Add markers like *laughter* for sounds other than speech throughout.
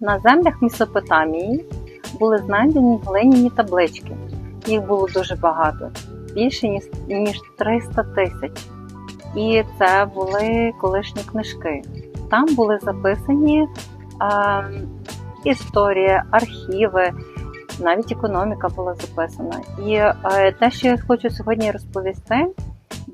На землях Месопотамії були знайдені глиняні таблички. Їх було дуже багато, більше ніж- ніж 300 тисяч. І це були колишні книжки. Там були записані е, історія, архіви, навіть економіка була записана. І е, те, що я хочу сьогодні розповісти,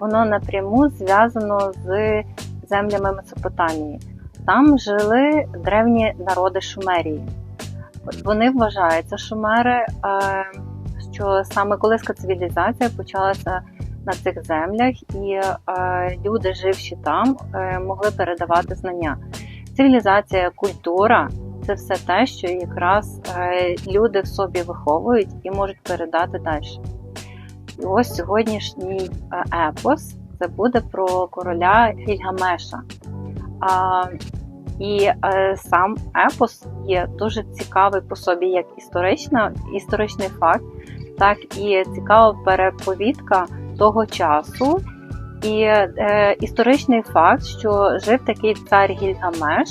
воно напряму зв'язано з землями Месопотамії. Там жили древні народи Шумерії. Вони вважаються, шумери, е, що саме колиська цивілізація почалася на цих землях, і е, люди, живші там, е, могли передавати знання. Цивілізація, культура це все те, що якраз люди в собі виховують і можуть передати далі. І ось сьогоднішній епос це буде про короля Гільгамеша. І е, сам епос є дуже цікавий по собі як історична, історичний факт, так і цікава переповідка того часу. І е, історичний факт, що жив такий цар Гільгамеш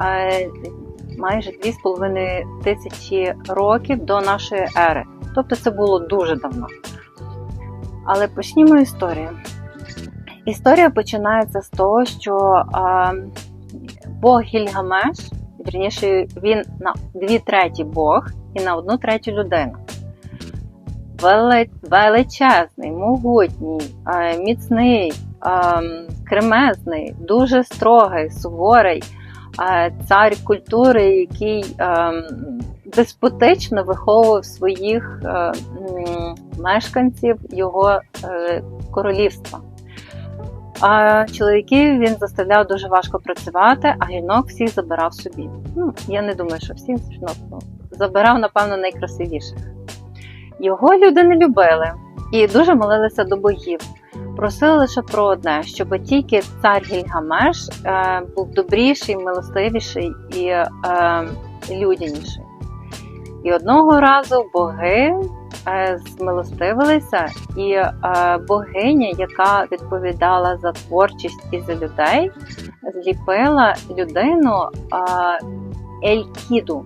е, майже 2,5 тисячі років до нашої ери. Тобто це було дуже давно. Але почнімо історію. Історія починається з того, що е, Бог Гільгамеш, вірніше, він на дві треті Бог і на одну третю людина. Веле- Величезний, могутній, е, міцний, е, кремезний, дуже строгий, суворий е, цар культури, який деспотично виховував своїх мешканців його королівства. А чоловіків він заставляв дуже важко працювати, а жінок всіх забирав собі. Ну, я не думаю, що всіх жінок ну, забирав, напевно, найкрасивіших. Його люди не любили і дуже молилися до богів. Просили лише про одне, щоб тільки цар Гільгамеш е, був добріший, милостивіший і е, людяніший. І одного разу боги змилостивилися, і е, богиня, яка відповідала за творчість і за людей, зліпила людину е, Елькіду.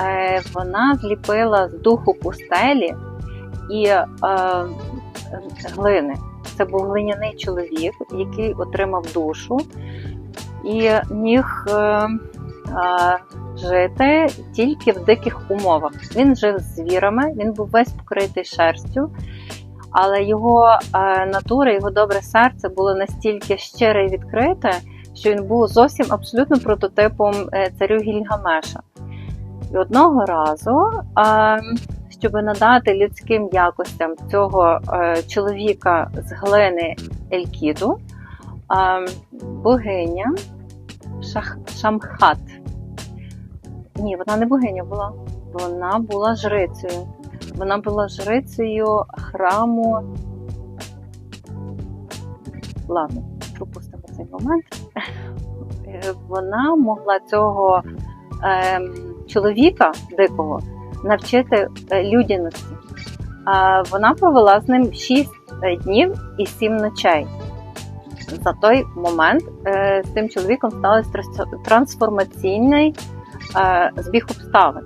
Е, вона зліпила з духу пустелі і е, глини. Це був глиняний чоловік, який отримав душу і міг е, е, жити тільки в диких умовах. Він жив з звірами, він був весь покритий шерстю, але його е, натура, його добре серце було настільки щире і відкрите, що він був зовсім абсолютно прототипом е, царю Гільгамеша. І одного разу, е, щоб надати людським якостям цього чоловіка з глини Елькіду, богиня Шамхат. Ні, вона не богиня була, вона була жрицею. Вона була жрицею храму. Ладно, пропустимо цей момент. Е, *laughs* Вона могла цього ем, чоловіка дикого навчити е, людяності. А Вона провела з ним 6 днів і 7 ночей. За той момент е, з тим чоловіком сталося трас- трансформаційний е, збіг обставин.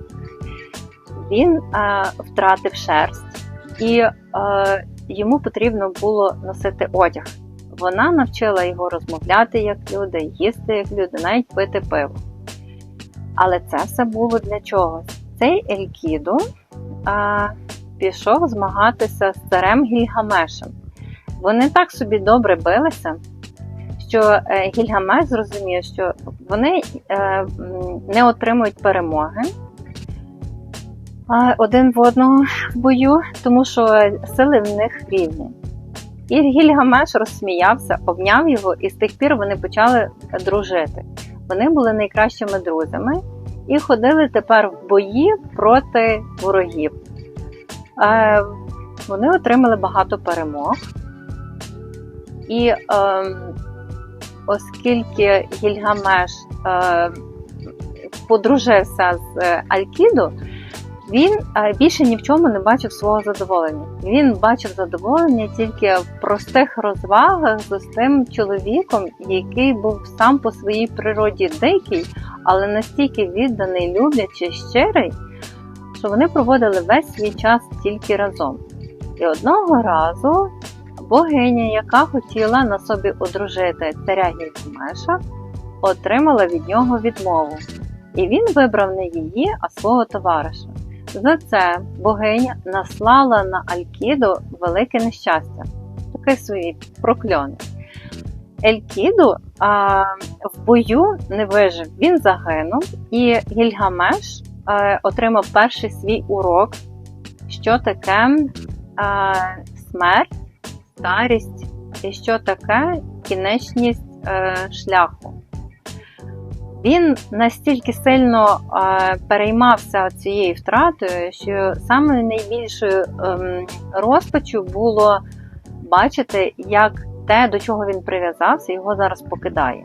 Він е, втратив шерсть, і е, йому потрібно було носити одяг. Вона навчила його розмовляти як люди, їсти як люди, навіть пити пиво. Але це все було для чогось. Цей Елькіду а, пішов змагатися з царем Гільгамешем. Вони так собі добре билися, що е, Гільгамеш зрозумів, що вони е, не отримують перемоги один в одного в бою, тому що сили в них рівні. І Гільгамеш розсміявся, обняв його, і з тих пір вони почали дружити. Вони були найкращими друзями і ходили тепер в бої проти ворогів. Е, Вони отримали багато перемог. І е, оскільки Гільгамеш е, подружився з Алькіду, Він е, більше ні в чому не бачив свого задоволення. Він бачив задоволення тільки в простих розвагах з тим чоловіком, який був сам по своїй природі дикий, але настільки відданий, люблячий, щирий, що вони проводили весь свій час тільки разом. І одного разу богиня, яка хотіла на собі одружити царя Гільгамеша, отримала від нього відмову. І він вибрав не її, а свого товариша. За це богиня наслала на Алькіду велике нещастя, такий свій прокльон. Елькіду а, в бою не вижив, він загинув, і Гільгамеш а, отримав перший свій урок, що таке а, смерть, старість і що таке кінечність е, шляху. Він настільки сильно е, переймався цією втратою, що саме найбільшою е, розпачю було бачити, як те, до чого він прив'язався, його зараз покидає.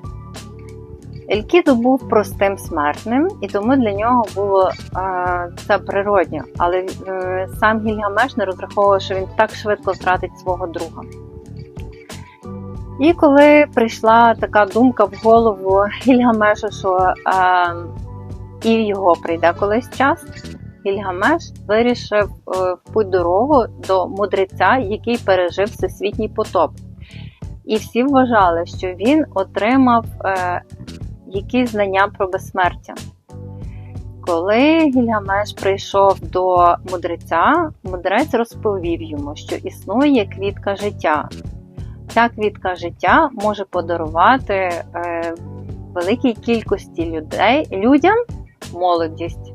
Елькіду був простим смертним, і тому для нього було е, це природньо. Але е, сам Гільгамеш не розраховував, що він так швидко втратить свого друга. І коли прийшла така думка в голову Гільгамеша, що е, і його прийде колись час, Гільгамеш вирішив е, в путь дорогу до мудреця, який пережив всесвітній потоп. І всі вважали, що він отримав якісь знання про безсмертя. Коли Гільгамеш прийшов до мудреця, мудрець розповів йому, що існує квітка життя. Ця квітка життя може подарувати е, великій кількості людей, людям молодість.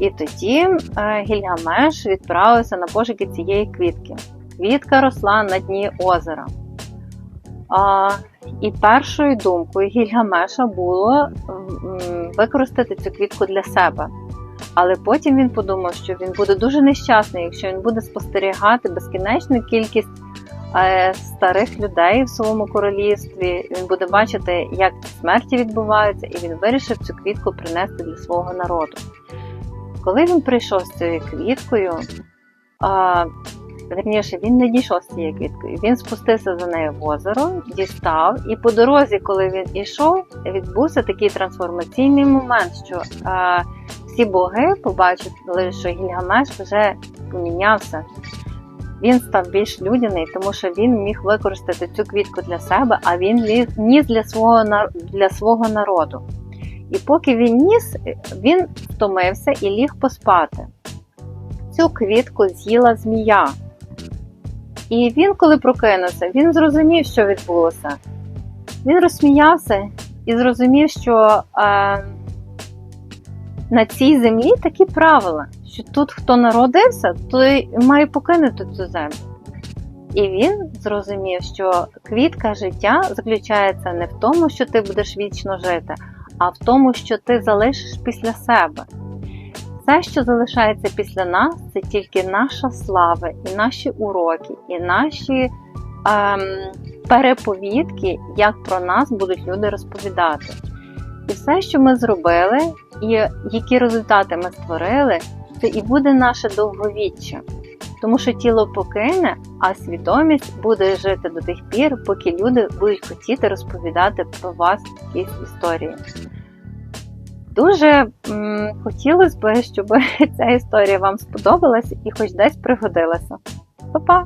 І тоді е, Гільгамеш відправився на пошуки цієї квітки. Квітка росла на дні озера. А, і першою думкою Гільгамеша було використати цю квітку для себе. Але потім він подумав, що він буде дуже нещасний, якщо він буде спостерігати безкінечну кількість е, старих людей в своєму королівстві. Він буде бачити, як смерті відбуваються, і він вирішив цю квітку принести для свого народу. Коли він прийшов з цією квіткою, верніше, він не дійшов з цією квіткою. Він спустився за нею в озеро, дістав, і по дорозі, коли він ішов, відбувся такий трансформаційний момент, що а, всі боги побачили, що Гільгамеш вже помінявся. Він став більш людяний, тому що він міг використати цю квітку для себе, а він ніс для свого, для свого народу. І поки він ніс, він втомився і ліг поспати. Цю квітку з'їла змія. І він, коли прокинувся, він зрозумів, що відбулося. Він розсміявся і зрозумів, що е, на цій землі такі правила, що тут хто народився, той має покинути цю землю. І він зрозумів, що квітка життя заключається не в тому, що ти будеш вічно жити, а в тому, що ти залишиш після себе. Все, що залишається після нас, це тільки наша слава, і наші уроки, і наші ем, переповідки, як про нас будуть люди розповідати. І все, що ми зробили, і які результати ми створили, це і буде наше довговіччя. Тому що тіло покине, а свідомість буде жити до тих пір, поки люди будуть хотіти розповідати про вас якісь історії. Дуже м, хотілося б, щоб *laughs* ця історія вам сподобалась і хоч десь пригодилася. Па-па!